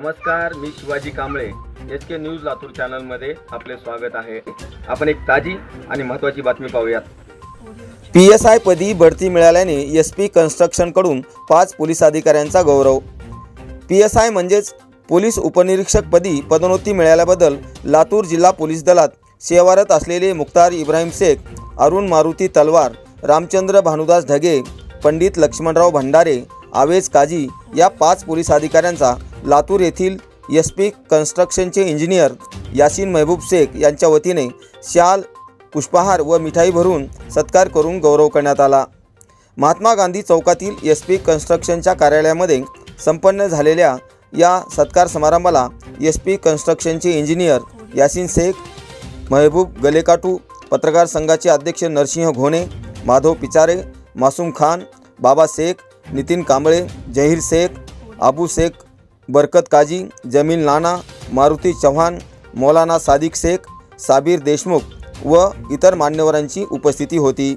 Shivaji Kamble. H K news Latur चॅनलमध्ये आपले स्वागत आहे. आपण एक ताजी आणि महत्त्वाची बातमी पाहूयात. पी एस आय पदी बढती मिळाल्याने एस पी कन्स्ट्रक्शनकडून पाच पोलीस अधिकाऱ्यांचा गौरव. पी एस आय म्हणजेच पोलीस उपनिरीक्षकपदी पदोन्नती मिळाल्याबद्दल लातूर जिल्हा पोलीस दलात सेवारत असलेले मुख्तार इब्राहिम शेख अरुण मारुती तलवार रामचंद्र भानुदास ढगे पंडित लक्ष्मणराव भंडारे आवेज काजी या पाच पोलीस अधिकाऱ्यांचा लातूर येथील एस पी कन्स्ट्रक्शनचे इंजिनियर यासीन महबूब शेख यांच्या वतीने शाल पुष्पहार व मिठाई भरून सत्कार करून गौरव करण्यात आला. महात्मा गांधी चौकातील एस पी कन्स्ट्रक्शनच्या कार्यालयामध्ये संपन्न झालेल्या या सत्कार समारंभाला एस पी कन्स्ट्रक्शनचे इंजिनियर यासीन शेख महबूब गलेकाटू पत्रकार संघाचे अध्यक्ष नरसिंह घोणे माधव पिचारे मासूम खान बाबा शेख नितीन कांबळे जहीर शेख आबू शेख बरकत काजी जमील नाना मारुती चव्हाण मौलाना सादिक शेख साबीर देशमुख व इतर मान्यवरांची उपस्थिती होती.